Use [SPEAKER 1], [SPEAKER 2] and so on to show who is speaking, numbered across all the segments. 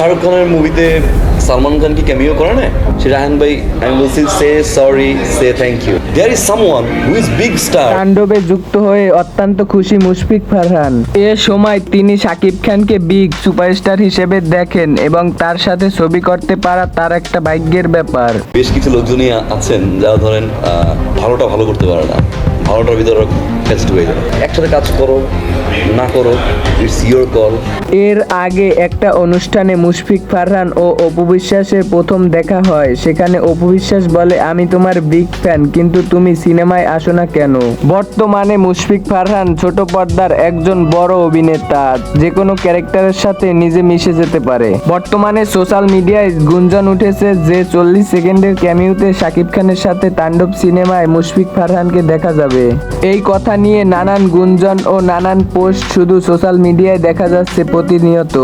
[SPEAKER 1] শাহরুখ খানের মুভিতে সালমান খান কি ক্যামিও করে না সে রাহান ভাই আমি বলছি সে sorry say thank you there is someone who is big star
[SPEAKER 2] তাণ্ডবে যুক্ত হয়ে অত্যন্ত খুশি মুশফিক ফারহান। এ সময় তিনি শাকিব খানকে বিগ সুপারস্টার হিসেবে দেখেন এবং তার সাথে ছবি করতে পারা তার একটা ভাগ্যের ব্যাপার।
[SPEAKER 1] বেশ কিছু লোকজনই আছেন যারা ধরেন আহ, ভালোটা ভালো করতে পারে না। ভালোটার ভিতরে ফেস্ট হয়ে যায়। একসাথে কাজ করো না করো ইটস ইয়োর কল
[SPEAKER 2] এর আগে একটা অনুষ্ঠানে মুশফিক ফারহান ও অপু বিশ্বাসের প্রথম দেখা হয়। সেখানে অপু বিশ্বাস বলে, আমি তোমার বিগ ফ্যান, কিন্তু তুমি সিনেমায় আসো না কেন? বর্তমানে মুশফিক ফারহান ছোট পর্দার একজন বড় অভিনেতা যে কোনো ক্যারেক্টারের সাথে নিজে মিশে যেতে পারে। বর্তমানে সোশ্যাল মিডিয়ায় গুঞ্জন উঠেছে যে, চল্লিশ সেকেন্ডের ক্যামিউতে শাকিব খানের সাথে তাণ্ডব সিনেমায় মুশফিক ফারহানকে দেখা যাবে। এই কথা নিয়ে নানান গুঞ্জন ও নানান পোস্ট শুধু সোশ্যাল মিডিয়ায় দেখা যাচ্ছে প্রতিনিয়ত।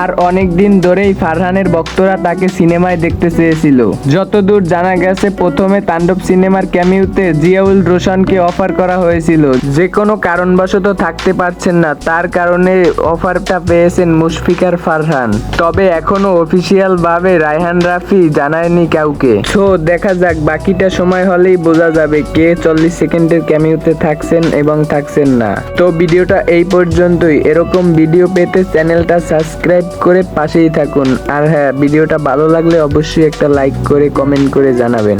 [SPEAKER 2] আর অনেক দিন ধরেই ফারহানের ভক্তরা তাকে সিনেমায় দেখতে চেয়েছিল। যতদূর জানা গেছে, প্রথমে তাণ্ডব সিনেমার ক্যামিউতে জিয়াউল রোশনকে অফার করা হয়েছিল। যে কোনো কারণবশত থাকতে পারছেন না, তার কারণে অফারটা পেয়েছেন মুশফিকার ফারহান। তবে এখনও অফিসিয়াল ভাবে রায়হান রাফি জানায়নি কাউকে। সো, দেখা যাক, বাকিটা সময় হলেই বোঝা যাবে কে চল্লিশ সেকেন্ডের ক্যামিউতে থাকছেন এবং থাকছেন না। তো, ভিডিওটা এই পর্যন্তই। এরকম ভিডিও পেতে চ্যানেলটা সাবস্ক্রাইব করে পাশেই থাকুন। আর হ্যাঁ ভিডিওটা ভালো লাগলে অবশ্যই একটা লাইক করে কমেন্ট করে জানাবেন।